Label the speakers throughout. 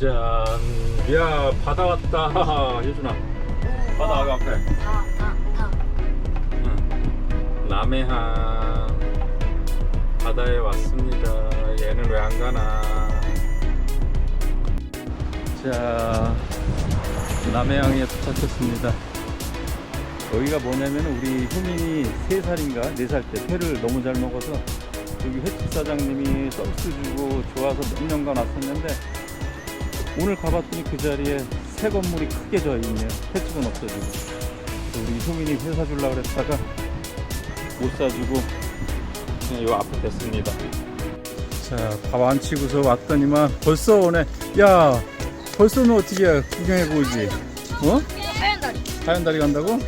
Speaker 1: 짠, 야 바다 왔다, 예준아. 바다 여기 앞에.
Speaker 2: 다, 다, 다.
Speaker 1: 응. 남해항 바다에 왔습니다. 얘는 왜 안 가나? 자, 남해항에 도착했습니다. 여기가 뭐냐면 우리 효민이 3살인가 4살 때 회를 너무 잘 먹어서 여기 횟집 사장님이 서비스 주고 좋아서 몇 년간 왔었는데 오늘 가봤더니 그 자리에 새 건물이 크게 져 있네요. 횟집은 없어지고. 우리 효민이 회 사 주려고 그랬다가 못 사주고 그냥 요 앞에 됐습니다. 자, 밥 안 치고서 왔더니만 벌써 오네. 야, 벌써 너 어떻게 해? 구경해 보지? 어?
Speaker 2: 하얀 다리.
Speaker 1: 하얀다리 간다고?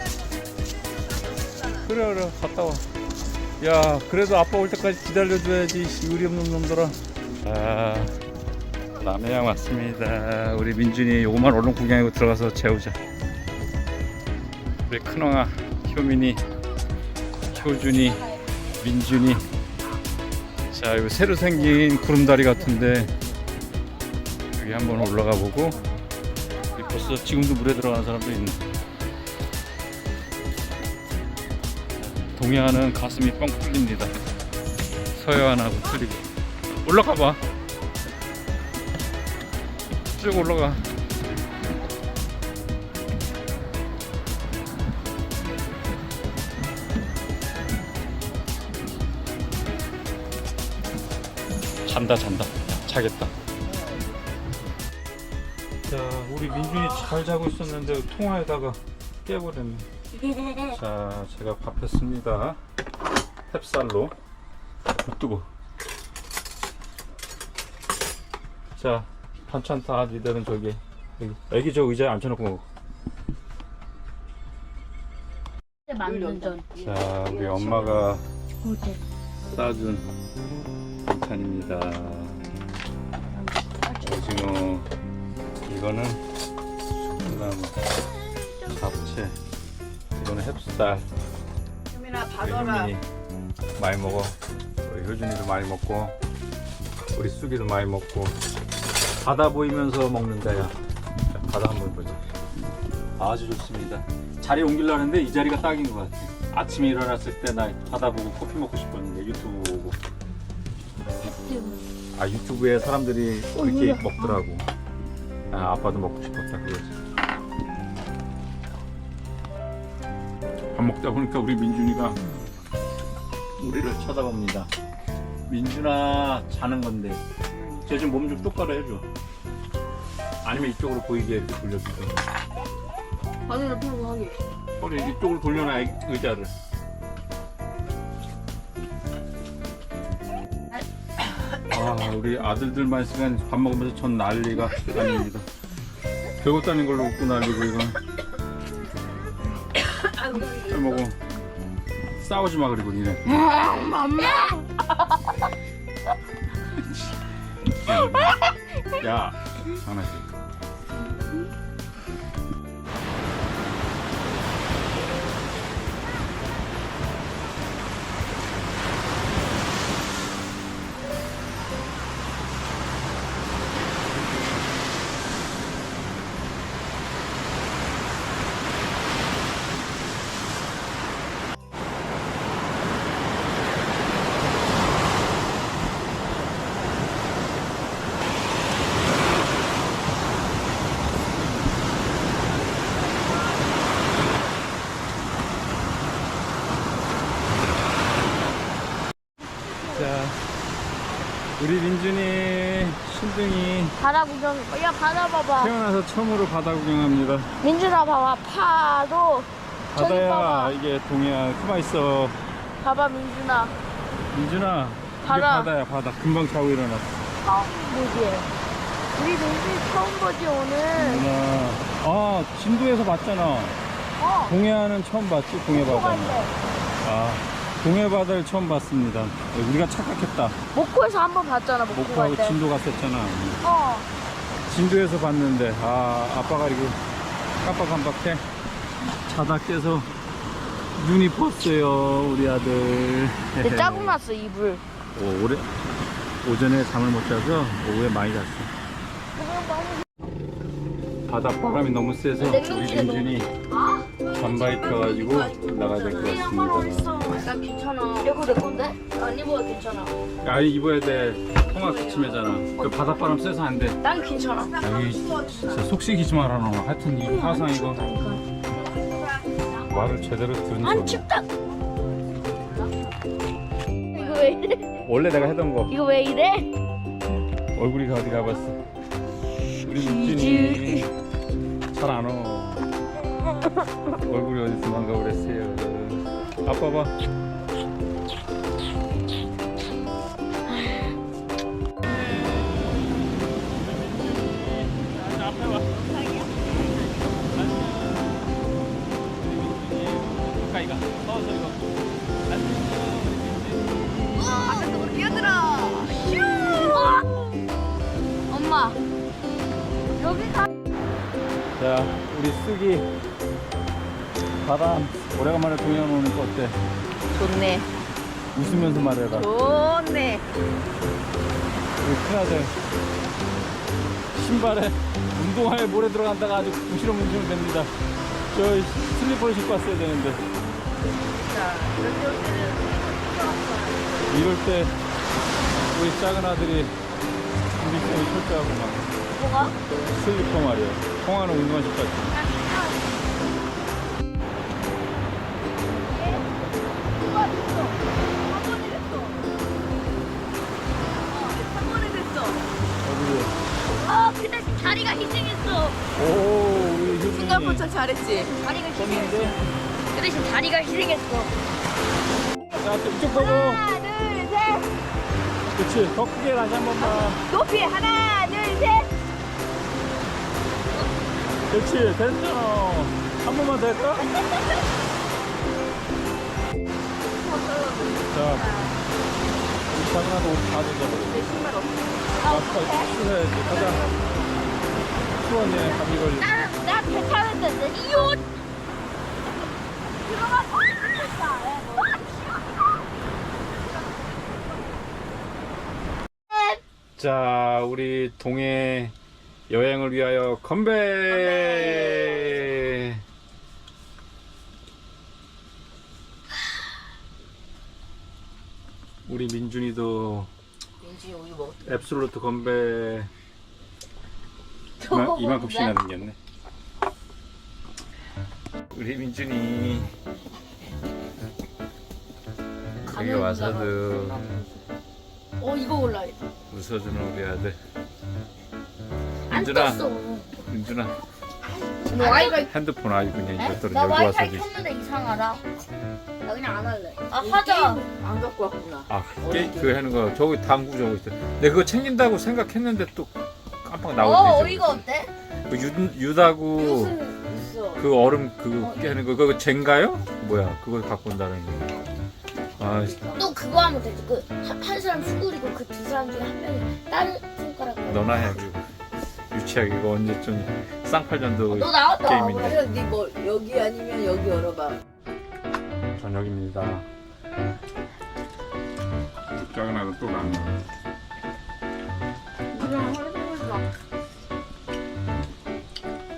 Speaker 1: 그래 그래 갔다 와. 야 그래도 아빠 올 때까지 기다려줘야지 씨, 의리 없는 놈들아. 아 남해양 왔습니다. 우리 민준이 요거만 얼른 구경하고 들어가서 재우자. 우리 큰왕아 효민이 효준이 민준이 자 여기 새로 생긴 구름다리 같은데 여기 한번 올라가 보고 벌써 지금도 물에 들어가는 사람도 있네. 동해안은 가슴이 뻥 뚫립니다. 서해안하고 틀리고. 올라가 봐. 쭉 올라가. 잔다 잔다. 자겠다. 자, 우리 민준이 잘 자고 있었는데 통화에다가 깨버렸네. 자, 제가 밥 했습니다. 햅쌀로. 어, 뜨거. 자, 반찬 다 니들은 저기. 여기. 애기 저 의자에 앉혀놓고 먹어.
Speaker 2: 만든 전.
Speaker 1: 자, 우리 엄마가
Speaker 2: 어때?
Speaker 1: 싸준 반찬입니다. 오징어, 이거는 수나무, 잡채, 이거는 햅쌀.
Speaker 3: 효민아 받아라.
Speaker 1: 효민이 많이 먹어. 우리 효준이도 많이 먹고, 우리 쑥이도 많이 먹고. 바다 보이면서 먹는다, 야. 자, 바다 한번 보자. 아주 좋습니다. 자리 옮기려는데 이 자리가 딱인 것 같아. 아침에 일어났을 때 나 바다 보고 커피 먹고 싶었는데 유튜브 보고. 아 유튜브에 사람들이 이렇게 먹더라고. 아 아빠도 먹고 싶었다 그거지. 밥 먹다 보니까 우리 민준이가 우리를 쳐다봅니다. 민준아 자는 건데. 쟤좀몸좀 똑바로 해줘. 아니면 이쪽으로 보이게 이렇게 돌려주세요.
Speaker 2: 바늘을 펴고 하게.
Speaker 1: 허리 이쪽으로 돌려놔 의- 의자를. 아 우리 아들들만 시간 밥 먹으면서 전 난리가 아닙니다. 별것도 아닌 걸로 웃고 난리고 이건. 잘 먹어. 싸우지 마 그리고 니네. 야 장난치. 자 우리 민준이 신등이
Speaker 2: 바다 구경. 야 바다 봐봐.
Speaker 1: 태어나서 처음으로 바다 구경합니다.
Speaker 2: 민준아 봐봐. 파도. 저기
Speaker 1: 바다야
Speaker 2: 봐봐.
Speaker 1: 이게 동해안 가만 있어.
Speaker 2: 봐봐 민준아.
Speaker 1: 민준아 이게
Speaker 2: 바다.
Speaker 1: 바다야 바다. 금방 자고 일어났어.
Speaker 2: 처음 보지. 우리 민준이 처음 보지 오늘.
Speaker 1: 누나 아 진도에서 봤잖아.
Speaker 2: 어.
Speaker 1: 동해안은 처음 봤지 동해 바다. 아 동해 바다를 처음 봤습니다. 우리가 착각했다.
Speaker 2: 목포에서 한 번 봤잖아 목포
Speaker 1: 목포하고
Speaker 2: 갈 때.
Speaker 1: 진도 갔었잖아.
Speaker 2: 어.
Speaker 1: 진도에서 봤는데 아 아빠가 이거 깜빡깜빡해 자다 깨서 눈이 부었어요 우리 아들
Speaker 2: 근데 짜증 났어 이불.
Speaker 1: 오, 오래 오전에 잠을 못 자서 오후에 많이 잤어 바닷바람이 너무 세서 우리 민준이 잠바 입혀가지고 나가야 될 것 같습니다.
Speaker 2: 나 괜찮아. 이거 내 건데? 안 입어도 괜찮아.
Speaker 1: 아니 입어야 돼. 통화 기침해잖아. 그 바닷바람 세서 안 돼.
Speaker 2: 난 괜찮아.
Speaker 1: 여기 진짜 속시기지 마라 너. 하여튼 이 화상 이거 말을 제대로 듣는
Speaker 2: 안
Speaker 1: 거.
Speaker 2: 춥다. 이거 왜 이래?
Speaker 1: 원래 내가 하던 거
Speaker 2: 이거 왜 이래?
Speaker 1: 얼굴이 어디 가봤어. 우리 민준이 잘 안 와. 얼굴이 어디서 도망가 그랬어요. 아빠 봐. 우리 쑥이 바람 오래간만에 오는 거 어때?
Speaker 2: 좋네.
Speaker 1: 웃으면서 말해라.
Speaker 2: 좋네.
Speaker 1: 우리 큰아들 신발에 운동화에 모래 들어간다가 아주 부시렁부시렁 됩니다. 저 슬리퍼를 신고 왔어야 되는데
Speaker 2: 자, 이렇게 올 때는
Speaker 1: 이럴 때 우리 작은 아들이 운동성이 철저하고만
Speaker 2: 뭐가?
Speaker 1: 슬리퍼 말이야. 통화는 운동화 신고 왔지. 어디로?
Speaker 2: 아, 근데 다리가 희생했어.
Speaker 1: 오, 우리 효준이
Speaker 3: 생각보다 잘했지?
Speaker 2: 다리가 희생했어.
Speaker 1: 쳤는데.
Speaker 2: 근데 지금 다리가 희생했어.
Speaker 1: 자, 이쪽 보고.
Speaker 2: 하나, 둘, 셋.
Speaker 1: 그치. 더 크게 다시 한 번만.
Speaker 2: 높이 하나,
Speaker 1: 그렇지 됐잖아 한 번만 더 할까? 자 우리 작은 아들 옷다 젖어버려
Speaker 3: 내 신발 없어.
Speaker 1: 아빠 추해야지. 가자. 추웠네 감기 걸리
Speaker 2: 나, 나 괜찮은데, 이 옷. 들어가.
Speaker 1: 자 우리 동해 여행을 위하여 건배! 우리 민준이도
Speaker 3: 민지 우유 먹었
Speaker 1: 앱솔루트 건배. 이만, 이만큼씩이나 생겼네. 우리 민준이. 여기 와서도
Speaker 2: 어, 이거 올라야
Speaker 1: 웃어주는 우리 아들
Speaker 2: 안
Speaker 1: 민준아
Speaker 2: 떴어.
Speaker 1: 민준아
Speaker 2: 너 와이파이
Speaker 1: 핸드폰 아주 그냥
Speaker 2: 에?
Speaker 1: 이것들은
Speaker 2: 나
Speaker 1: 여기
Speaker 2: 와이파이
Speaker 1: 와서도 있어
Speaker 2: 켰는데 이상하다. 나 그냥 안 할래. 아 하자.
Speaker 3: 안 갖고 왔구나.
Speaker 1: 아 게, 그거 하는 거 저기 당구 저거 있어 내가 그거 챙긴다고 생각했는데 또 깜빡
Speaker 2: 어
Speaker 1: 나오더니
Speaker 2: 어이가 없대?
Speaker 1: 그 유, 유다구
Speaker 3: 무슨 있어?
Speaker 1: 그 얼음 그거 깨 하는 거 그거 젠가요? 뭐야 그걸 갖고 온다는 거. 아
Speaker 2: 또 그거 하면 되지. 그한 한 사람 수그리고 그 두 사람 중에 한 명이 다른 손가락.
Speaker 1: 너나 해 그거. 유치하게 이거 언제쯤 쌍팔전도
Speaker 2: 너 나왔다.
Speaker 1: 게임인데.
Speaker 3: 그래 네뭐 여기 아니면 여기 열어봐.
Speaker 1: 저녁입니다 작은 아들 또 라면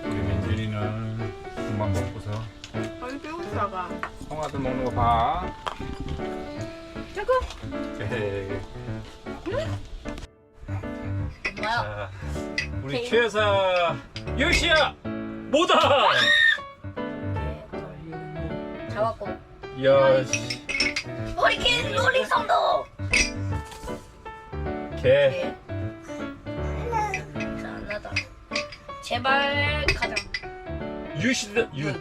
Speaker 1: 우리 민준이는 금방 먹고서
Speaker 3: 빨리 빼고 있어가.
Speaker 1: 형아들 먹는 거 봐.
Speaker 3: 자꾸.
Speaker 1: 에헤이. 최여사 여시야 뭐다?
Speaker 2: 잡았고.
Speaker 1: 여시
Speaker 2: 허리케인 롤링성도. 개안 나다. 제발 가자.
Speaker 1: 유시다
Speaker 3: 유유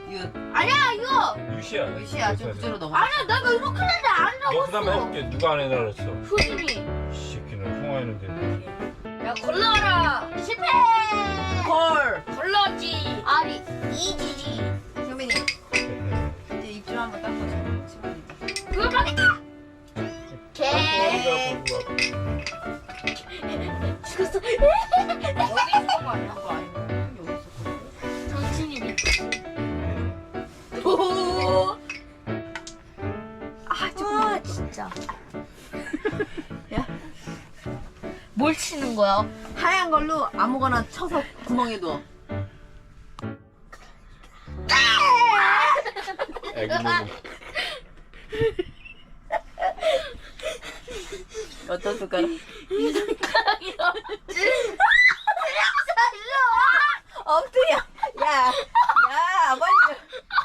Speaker 2: 아니야 이거.
Speaker 1: 유시야.
Speaker 3: 유시야 좀 부지로 넘어.
Speaker 2: 아니야 내가 이렇게 했는데 안
Speaker 1: 너 그다음에
Speaker 2: 잡았어.
Speaker 1: 해볼게 누가 안 해라 그랬어.
Speaker 2: 효준이.
Speaker 1: 이 새끼는 통화했는데.
Speaker 2: 야 걸러라. 실패.
Speaker 3: 헐.
Speaker 2: 걸러지. 아리 이지지.
Speaker 3: 효민이 이제 입좀 한번 닦아줘. 집안이.
Speaker 2: 그걸 막겠다. 개. 죽었어.
Speaker 3: 여기 있는 거 아니야? 그거 아니야? 여기 있어.
Speaker 2: 정신이.
Speaker 3: 오.
Speaker 2: 아, 아 진짜. 야. 뭘 치는 거야?
Speaker 3: 하얀 걸로 아무거나 쳐서 구멍에 넣어.
Speaker 1: 애기 놀래.
Speaker 3: 어떤 숟가락? 엉뚱이야. 야, 야, 아버님.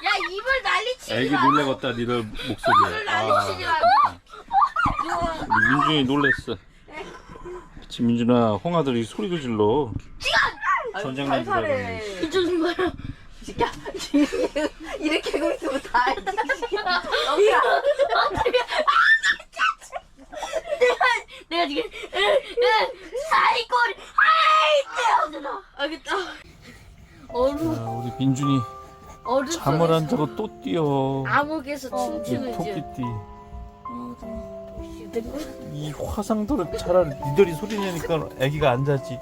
Speaker 2: 야 입을 난리치지
Speaker 1: 애기
Speaker 2: 마.
Speaker 1: 놀래겠다 니들 목소리에.
Speaker 2: 난리치지
Speaker 1: 아,
Speaker 2: 말고.
Speaker 1: 민준이 놀랬어. 그치 민준아 홍아들이 소리도 질러. 전쟁 난 줄 알았네.
Speaker 2: 이좀 봐라.
Speaker 3: 시켜. 이렇게 하고 있으면 다 알지. 엉뚱이야.
Speaker 2: 내가 내가 지금 사이코리 아이 때려주나. 알겠다. 어루
Speaker 1: 아, 우리 민준이
Speaker 2: 어루
Speaker 1: 잠을 안 자고 또 뛰어.
Speaker 2: 암흑에서
Speaker 1: 이
Speaker 2: 춤추는 중.
Speaker 1: 토끼띠.
Speaker 2: 어.
Speaker 1: 이 화상도를 차라리 니들이 소리 내니까 애기가 안 자지.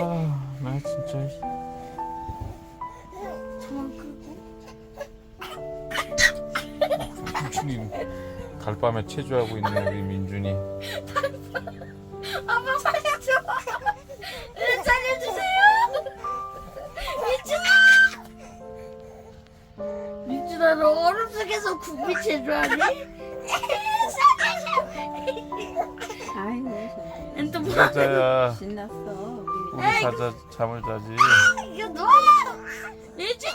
Speaker 1: 아, 나 진짜. 민준이 달밤에 체조하고 있는 우리 민준이.
Speaker 2: 아빠 살려줘. 살려주세요. 민준아. 민준아 너 얼음 속에서 구비 체조하니?
Speaker 3: 아이고,
Speaker 2: 엔또 뭐?
Speaker 1: 가자야.
Speaker 3: 신났어.
Speaker 1: 우리 가자 잠을 자지.
Speaker 2: 이거 너. 민준아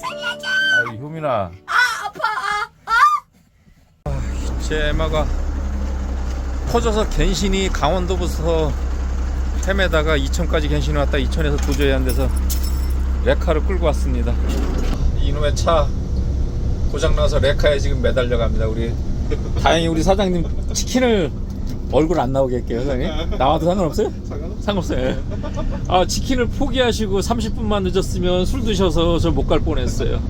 Speaker 2: 살려줘.
Speaker 1: 아, 효민아. 제 애마가 커져서 갱신이 강원도부터 헤매다가 이천까지 갱신이 왔다 이천에서 도저히 안 돼서 레카를 끌고 왔습니다. 이놈의 차 고장나서 레카에 지금 매달려 갑니다. 우리 다행히 우리 사장님 치킨을 얼굴 안 나오게 할게요. 사장님. 나와도 상관없어요? 상관없어요. 예. 아 치킨을 포기하시고 30분만 늦었으면 술 드셔서 저 못 갈 뻔했어요.